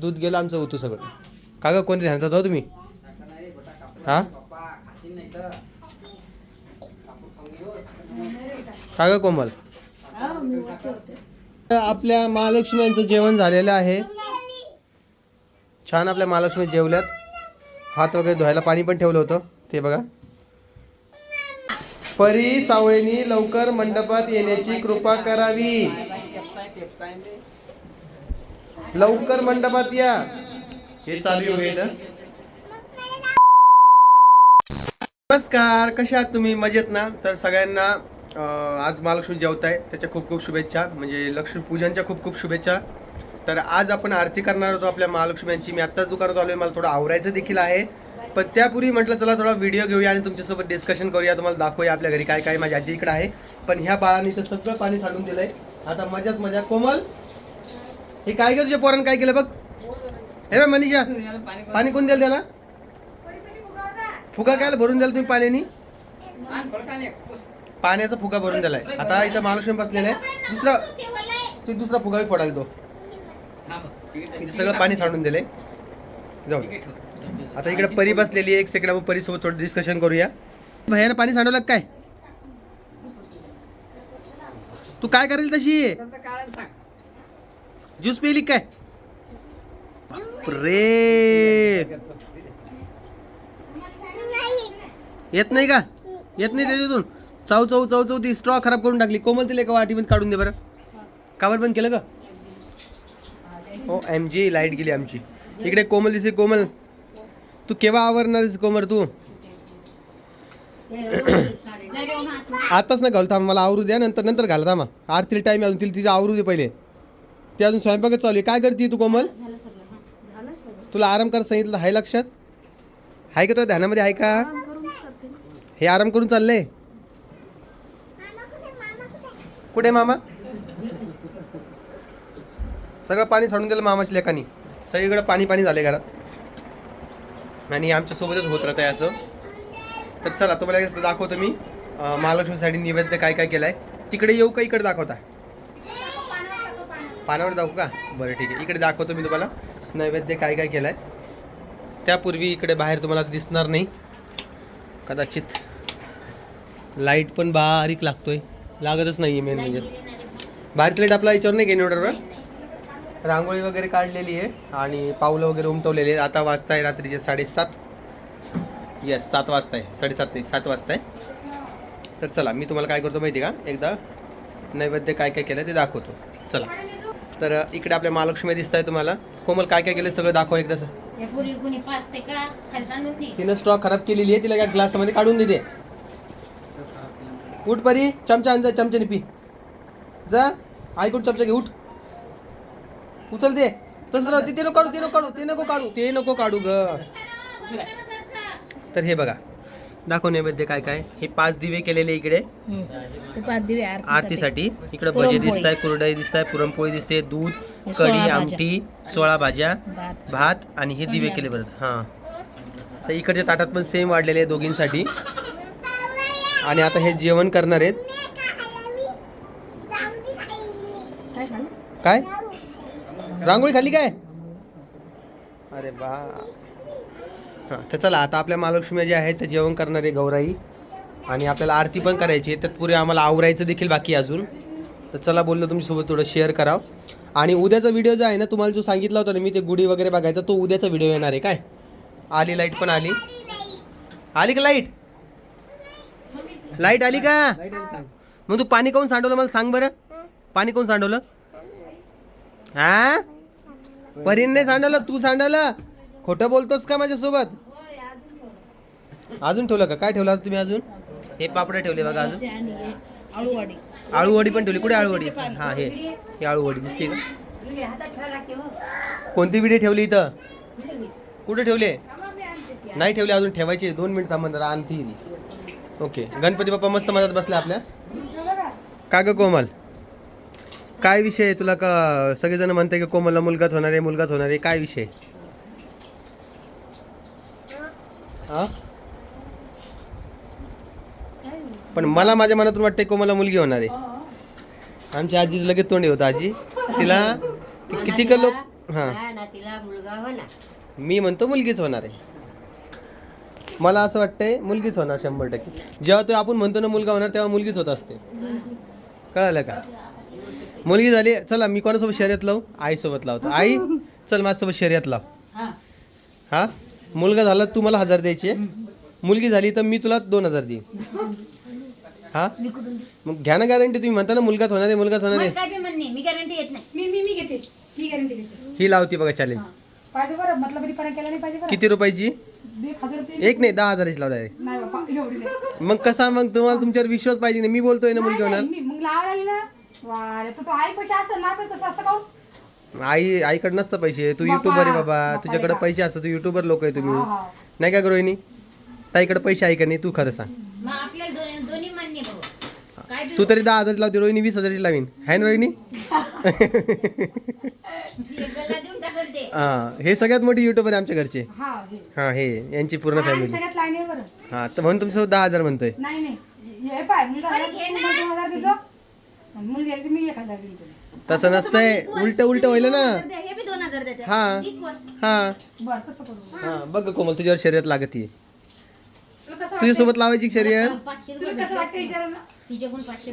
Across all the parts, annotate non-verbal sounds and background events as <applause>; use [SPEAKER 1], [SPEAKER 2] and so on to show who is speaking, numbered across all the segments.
[SPEAKER 1] दूध गेलं आमचं होतं सगळं. का ग कोणत्या ध्यानाचा हो तुम्ही? हा? का ग कोमल. आपल्या महालक्ष्म्यांचं जेवण झालेलं आहे. छान आपल्या महालक्ष्मी जेवल्यात. हात वगैरे धुवायला पाणी पण ठेवलं होतं ते बघा. परी सावळेनी लवकर मंडपात येण्याची कृपा करावी. लवकर मंडपात या. हे चालू होईल नमस्कार कशा आहात तुम्ही? मजेत ना? तर सगळ्यांना आज महालक्ष्मी जेवताय. त्याच्या खूप खूप शुभेच्छा. म्हणजे लक्ष्मीपूजनच्या खूप खूप शुभेच्छा. तर आज आपण आरती करणार होतो आपल्या महालक्ष्म्यांची मी आत्ताच दुकानात आलोय. मला थोडं आवरायचं देखील आहे. पण त्यापूर्वी म्हटलं चला थोडा व्हिडिओ घेऊया आणि तुमच्यासोबत डिस्कशन करूया. तुम्हाला दाखवूया आपल्या घरी काय काय माझ्या आजी इकडे आहे. पण ह्या बाळाने तर सगळं पाणी सांडून दिलंय. आता मजाच मजा. कोमल? हे काय केलं तुझ्या पोरानं? काय केलं बघ. हे बघ मनीषा. पाणी कोण द्याल त्याला? फुगा काय भरून द्याल तुम्ही पाण्याने? पाण्याचा फुगा भरून दिलाय आता इथं महालक्ष्मी बसलेला आहे. दुसरा ते दुसरा फुगा बी फोडाल तो. इथे सगळं पाणी सांडून दिलंय. जाऊ आता इकडे परी बसलेली आहे. एक सेकंड आपण परीसोबत थोडं डिस्कशन करूया. भैयानं पाणी सांडवलं काय? तू काय करेल तशी? ज्यूस पिली काय? बापरे. येत नाही का? येत नाही त्याच्यातून? चव चव चव चव ती स्ट्रॉ खराब करून टाकली. कोमल तिला एका वाटीमध्ये काढून दे बरं. कावर बंद केलं का हो एम जी लाइट गेली आमची. इकडे कोमल दिसे कोमल. तू केव्हा आवरणार आहेस कोमल तू? <coughs> आताच ना घालू थांब मला आवरू द्या नंतर नंतर घाला थांबा. आरतीला टाईम अजून तिला तिचं आवरू दे पहिले. ते अजून स्वयंपाकच चालू आहे. काय करते तू कोमल? तुला आराम कर सांगितलं आहे लक्षात? आहे का तुला ध्यानामध्ये? आहे का? हे आराम करून चाललंय? कुठे मामा? सगळं पाणी सांडून दिलं मामाच्या लेखानी सगळीकडे पाणी पाणी झाले घरात. आणि आमच्यासोबतच होत राहत आहे असं. तर चला तुम्हाला दाखवतो मी. महालक्ष्मीसाठी निवेद्य काय काय केलं आहे तिकडे येऊ का इकडे दाखवता? पानावर दाखवू का? बरं ठीक आहे. इकडे दाखवतो मी तुम्हाला. नैवेद्य काय काय केलं आहे त्यापूर्वी इकडे बाहेर तुम्हाला दिसणार नाही. कदाचित लाइट पण बारीक लागतोय. लागतच नाही आहे मेन म्हणजे. बाहेरची लाइट आपला याच्यावर नाही इन्व्हर्टरवर रांगोळी वगैरे काढलेली आहे आणि पावलं वगैरे उमटवलेली आहे आता वाजता आहे रात्रीचे साडेसात. येस सात वाजता आहे साडेसात नाही सात वाजता आहे तर चला मी तुम्हाला काय करतो माहिती आहे का? एकदा नैवेद्य काय काय केलं ते दाखवतो. चला. तर इकडे आपल्या महालक्ष्मी दिसत आहे तुम्हाला. कोमल काय काय केलं सगळं दाखव एकदा
[SPEAKER 2] या पुरी कुणी पाचते का? खाली सांडून दे
[SPEAKER 1] तिनं स्टॉक खराब केलेली आहे तिला या ग्लासमध्ये काढून देते. उठ परी चमचा आण जा चमच्याने पी. जा ऐकून चमचा घे उठ. उचल दे. तसं राहते ते नको काढू ते नको काढू ते नको काढू ते नको काढू ग. तर हे बघा. दाखव नैवेद्य काय काय? हे पाच दिवे केलेले इकडे.
[SPEAKER 2] पाच दिवे
[SPEAKER 1] आरतीसाठी. इकडे भजे दिसत आहे कुरडई दिसत आहे पुरणपोळी दिसते दूध कढी. आमटी सोळा भाज्या
[SPEAKER 2] भात.
[SPEAKER 1] आणि हे दिवे केले बरं हां. तर इकडच्या ताटात पण सेम वाढलेले आहे दोघींसाठी. आणि आता हे जेवण करणार आहेत?
[SPEAKER 2] काय
[SPEAKER 1] रांगोळी खाली काय? अरे बा हां तर चला आता आपल्या महालक्ष्मी जे आहेत ते जेवण करणारे गौराई. आणि आपल्याला आरती पण करायची आहे तत्पूर्वी आम्हाला आवरायचं देखील बाकी अजून. तर चला बोललो तुमच्यासोबत थोडं शेअर करावं. आणि उद्याचा व्हिडिओ जो आहे ना तुम्हाला जो सांगितला होता ना मी ते गुढी वगैरे बघायचा तो उद्याचा व्हिडिओ येणार आहे काय? आली लाइट पण आली. आली का लाइट लाइट आली का? मग तू पाणी काऊन सांडवलं मला सांग बरं. पाणी काऊन सांडवलं? हा? परीन नाही सांडवलं तू सांडवलं. खोटं बोलतोस का माझ्यासोबत? अजून ठेवलं का? काय ठेवलं आता तुम्ही अजून? हे पापडे ठेवले बघा अजून.
[SPEAKER 2] हे आळूवडी.
[SPEAKER 1] आळूवडी पण ठेवली. कुठे आळूवडी? हा हे. ही आळूवडी दिसते का? कोणती विडी ठेवली इथं? कुठे ठेवले? नाही ठेवले अजून ठेवायचे दोन मिनिट थांबून जरा आणती ओके. गणपती बाप्पा मस्त मदत बसले आपल्या. का ग कोमल? काय विषय आहे तुला का सगळेजण म्हणते की कोमलला मुलगाच होणार आहे मुलगाच होणार आहे. काय विषय हा पण मला माझ्या मनातून वाटतंय कोमलला मुलगी होणार आहे. आमच्या आजीचं लगेच तोंडी होतं आजी. <laughs> तिला ती किती का लोक हां.
[SPEAKER 3] ना तिला मुलगा होणार
[SPEAKER 1] मी म्हणतो मुलगीच होणार आहे. मला असं वाटतंय मुलगीच होणार शंभर टक्के. जेव्हा तो आपण म्हणतो ना मुलगा होणार तेव्हा मुलगीच होत असते. कळालं का? मुलगी झाली चला मी कोणासोबत शर्यत लावू? आईसोबत लावतो. आई चल माझ्यासोबत शर्यत लाव.
[SPEAKER 2] हा.
[SPEAKER 1] हा? मुलगा झाला तू मला हजार द्यायचे मुलगी झाली तर मी तुला दोन हजार देईन. <laughs> हा?
[SPEAKER 2] मी कुठून
[SPEAKER 1] मग घ्या ना गॅरंटी तुम्ही म्हणता ना मुलगाच होणार आहे मुलगाच होणार
[SPEAKER 2] मला
[SPEAKER 1] आहे.
[SPEAKER 2] काय बी म्हणणे मी गॅरंटी येत नाही.
[SPEAKER 4] मी मी मी घेते. मी गॅरंटी घेते.
[SPEAKER 1] ही लावती बघा चालेल
[SPEAKER 4] पाहिजे बरं मतलबरीपणा केला नाही पाहिजे बरं.
[SPEAKER 1] किती रुपयाची?
[SPEAKER 4] एक हजार रुपये
[SPEAKER 1] एक नाही दहा हजाराची लावला आहे
[SPEAKER 4] नाही बाबा एवढी नाही.
[SPEAKER 1] मग कसा मग तुम्हाला तुमच्यावर विश्वास पाहिजे नाही. मी बोलतोय ना मुलगी
[SPEAKER 4] नाही,
[SPEAKER 1] होणार.
[SPEAKER 4] मी मग लागली ना? वा रे, तर तो आई पैसे असेल ना पैसे तसं असं काहून?
[SPEAKER 1] आई आईकडे नसतं पैसे. तू
[SPEAKER 4] बापा,
[SPEAKER 1] युट्यूबर आहे बाबा.
[SPEAKER 4] बापा
[SPEAKER 1] तुझ्याकडे
[SPEAKER 4] रे
[SPEAKER 1] पैसे असतात तू युट्यूबर लोक आहे तुम्ही.
[SPEAKER 4] हा, हा.
[SPEAKER 1] नाही का रोहिणी ताईकडे पैसे आहे का नाही? तू खरं सांग.
[SPEAKER 2] मग आपल्याला दो- दोन्ही मान्य भाऊ काय बी
[SPEAKER 1] तू तरी दहा हजारची लावते रोहिणी वीस हजारची लावीन. आहे ना रोहिणी? हा हे सगळ्यात मोठी युट्यूबर आहे आमच्या घरचे.
[SPEAKER 4] हा हे.
[SPEAKER 1] हा हे यांची पूर्ण फॅमिली
[SPEAKER 4] सगळ्यात लाईन आहे बरं.
[SPEAKER 1] हा तर म्हणून तुमचं दहा हजार म्हणतोय.
[SPEAKER 4] नाही नाही. हे पाय मुलगा झाला
[SPEAKER 2] घे
[SPEAKER 4] की
[SPEAKER 2] ना.
[SPEAKER 4] मला दोन हजार देतो. आणि मुलगी आली की मी एक हजार देतो
[SPEAKER 1] तसं नसतंय. उलट उलट व्हायला ना.
[SPEAKER 2] हे बी दोन हजार देते.
[SPEAKER 1] हा हा.
[SPEAKER 4] बरं तसं करू.
[SPEAKER 1] हा. बघ कोमल तुझ्यावर शर्यत लागती तुझ्यासोबत लावायची शर्यत?
[SPEAKER 2] पाचशे
[SPEAKER 4] तुला कसं वाटतं
[SPEAKER 2] तिच्याकडून पाचशे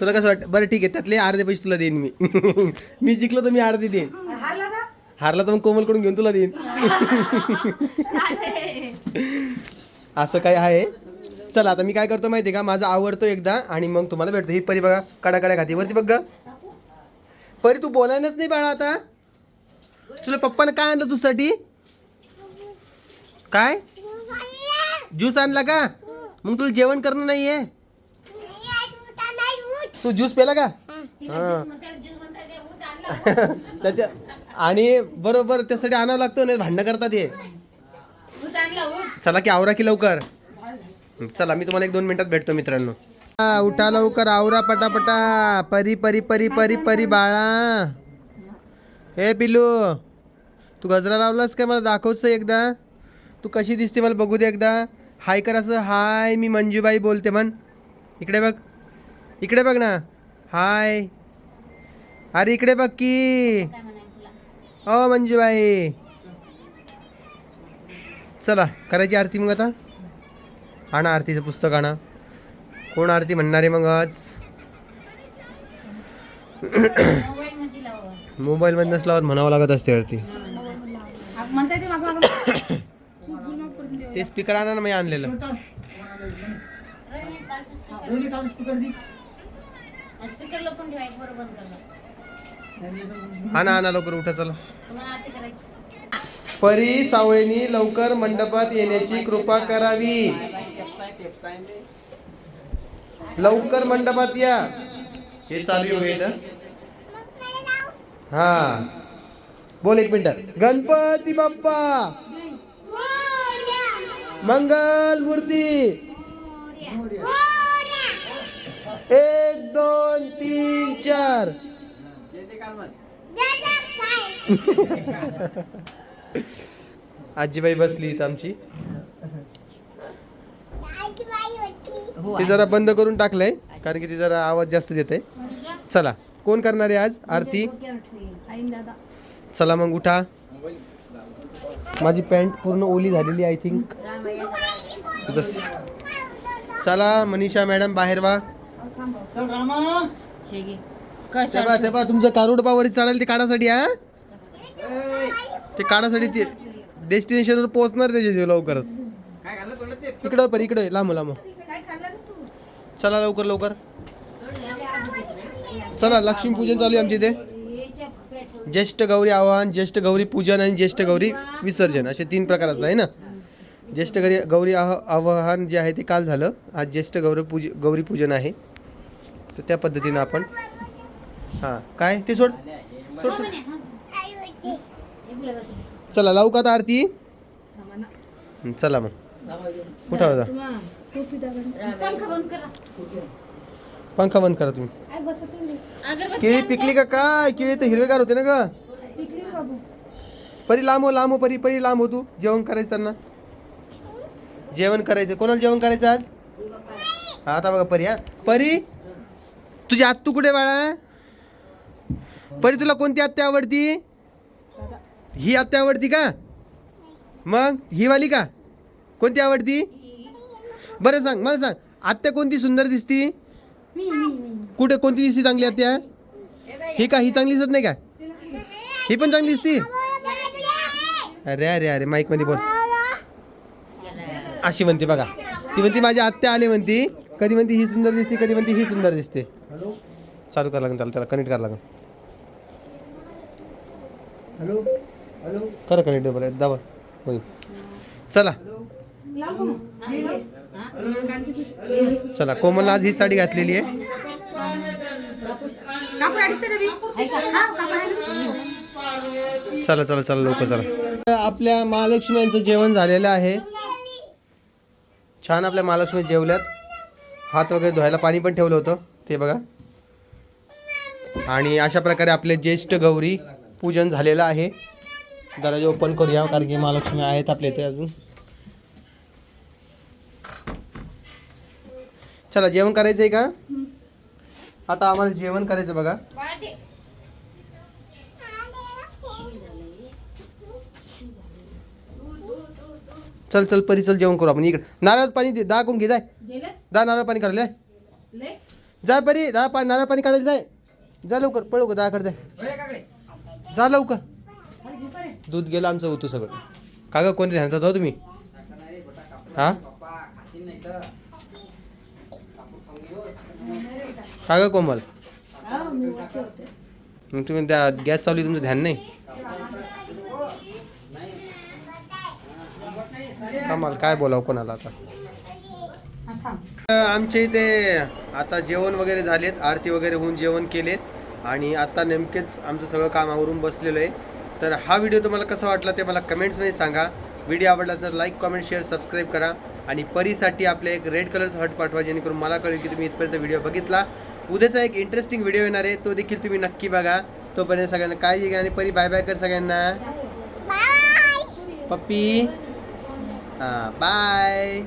[SPEAKER 1] तुला कसं वाटतं? बरं ठीक आहे. त्यातले अर्धे पैसे तुला देईन मी. <laughs> मी जिंकलो तर मी अर्धे देईन.
[SPEAKER 4] हारला ना?
[SPEAKER 1] हारला तर मग कोमलकडून घेऊन तुला देईन. असं काय आहे? चला आता मी काय करतो माहिती आहे का? माझं आवडतो एकदा आणि मग तुम्हाला भेटतो. ही परी बघा कडा कडा खाती. वरती बघ गं. परी तू बोलायलाच नाही बाळा आता. तुला पप्पानं काय आणलं तुझ्यासाठी? काय? ज्यूस आणला का? मग तुला जेवण करणं नाहीये? तू ज्यूस पेला का? हा. <laughs> त्याच्या आणि बरोबर त्यासाठी आणावं लागतं नाही भांडणं करतात हे. चला की आवरा की लवकर. चला मी तुम्हाला एक दोन मिनिटात भेटतो मित्रांनो. हा, उठा लवकर आवरा पटापटा. परी परी परी परी परी बाळा. हे पिलू तू गजरा लावलास काय मला? दाखवच एकदा. तू कशी दिसते मला बघू दे एकदा. हाय कर असं हाय मी मंजूबाई बोलते म्हण. इकडे बघ. इकडे बघ ना. हाय. अरे इकडे बघ की. हो मंजूबाई. चला करायची आरती मग आता? आणा आरतीचं पुस्तक आणा. कोण आरती म्हणणार आहे मग आज?
[SPEAKER 2] मोबाईल मध्ये
[SPEAKER 1] म्हणावं लागत असते आरती. ते स्पीकर आणा ना मी आणलेलं.
[SPEAKER 2] स्पीकर लपून ठेवाय बरं बंद करणार
[SPEAKER 1] आणा आणा लवकर उठा चला.
[SPEAKER 2] तुम्हाला आरती करायची.
[SPEAKER 1] परी सावळेनी लवकर मंडपात येण्याची कृपा करावी. लवकर मंडपात या. हे चालू आहे इथं. हा. बोल एक मिनिट. गणपती बाप्पा. मंगल मूर्ती. एक दोन तीन चार. <laughs> आजीबाई बसली इथं आमची. ते जरा बंद करून टाकलंय कारण की ती जरा आवाज जास्त देते चला कोण करणार आहे आज? आरती? चला मग उठा. माझी पॅन्ट पूर्ण ओली झालेली आय थिंक जस चला मनीषा मॅडम बाहेर वा.
[SPEAKER 2] हे घे.
[SPEAKER 1] ते तुमचं कारुड पावरी चढायला ते काढासाठी हा? ते काढासाठी ते डेस्टिनेशनवर पोहोचणार त्याचे लवकरच. इकडं पर इकडे लांब लांब.
[SPEAKER 4] काय खाल्लं रे तू?
[SPEAKER 1] चला लवकर लवकर. चला लक्ष्मीपूजन चालू आहे आमच्या इथे. ज्येष्ठ गौरी आवाहन ज्येष्ठ गौरी पूजन आणि ज्येष्ठ गौरी विसर्जन असे तीन प्रकार असतात आहे ना? ज्येष्ठ गौरी गौरी आह आवाहन जे आहे ते काल झालं. आज ज्येष्ठ गौरी पूज गौरी पूजन आहे. तर त्या पद्धतीनं आपण हां काय? ते सोड. सोड सोड. चला लावू का आता आरती? चला मग. कुठं होता
[SPEAKER 2] पंखा बंद करा
[SPEAKER 1] तुम्ही. केळी पिकली का काय? केळी तर हिरवेगार होते ना ग. परी लांब हो लांब हो परी परी लांब हो तू. जेवण करायचं त्यांना. जेवण करायचं. कोणाला जेवण करायचं आज? हा आता बघा परी हा. परी? तुझी आत्तू कुठे बाळा? परी तुला कोणती आत्या आवडती? ही आत्या आवडती का? मग? ही वाली का? कोणती आवडती? बरं सांग मला सांग. आत्या कोणती सुंदर दिसती? कुठे कोणती दिसती चांगली आत्या ही का? ही चांगली दिसत नाही का? ही पण चांगली दिसती? अरे अरे अरे माईकमध्ये बोल. अशी म्हणते बघा. ती म्हणते माझी आत्या आले म्हणती. कधी म्हणते ही सुंदर दिसते कधी म्हणते ही सुंदर दिसते. चालू करावं लागेल त्याला त्याला कनेक्ट करावं लागेल.
[SPEAKER 5] हॅलो? हॅलो?
[SPEAKER 1] करा कनेक्ट बरं दाबा होईल. चला. चला कोमलला आज ही साडी घातलेली आहे.
[SPEAKER 4] हा.
[SPEAKER 1] चला चला चला लवकर चला. आपल्या महालक्ष्मी यांचं जेवण झालेलं आहे. छान आपल्या महालक्ष्मी जेवल्यात. हात वगैरे धुवायला पाणी पण ठेवलं होतं. ते बघा. आणि अशा प्रकारे आपले ज्येष्ठ गौरी पूजन झालेलं आहे. दरवाजे ओपन करूया कारण की महालक्ष्मी आहेत आपल्या इथे अजून. चला जेवण करायचं आहे का? आता आम्हाला जेवण करायचं बघा. चल चल परी चल जेवण करू आपण. इकडे. नारळ पाणी दे दहा कोण घे जाय? दहा नारळ पाणी
[SPEAKER 4] लय?
[SPEAKER 1] जा परी दहा पाणी नारळ पाणी काढायला जाय. जा लवकर पळ लवकर दहा जाय जा. लवकर. दूध गेलं आमचं होतं सगळं. का ग कोणत्या ध्यानात हो तुम्ही? हा? का ग कोमल.
[SPEAKER 4] हा, होते.
[SPEAKER 1] मग तुम्ही त्या गॅस चालू तुमचं ध्यान नाही? कमाल काय बोलावं कोणाला आता. आमच्या इथे आता जेवण वगैरे झालेत आरती वगैरे होऊन जेवण केलेत आणि आता नेमकेच आमचं सगळं काम आवरून बसलेलं आहे. तर हा व्हिडिओ तुम्हाला कसा वाटला ते मला कमेंट्समध्ये सांगा. व्हिडिओ आवडला तर लाईक कमेंट शेअर सबस्क्राईब करा आणि परीसाठी आपले एक रेड कलरचं हट पाठवा जेणेकरून मला कळेल की तुम्ही इथपर्यंत व्हिडिओ बघितला. उद्याचा एक इंटरेस्टिंग व्हिडिओ येणार आहे तो देखील तुम्ही नक्की बघा. तोपर्यंत सगळ्यांना काळजी घ्या आणि परी बाय बाय कर सगळ्यांना. पप्पी. हां बाय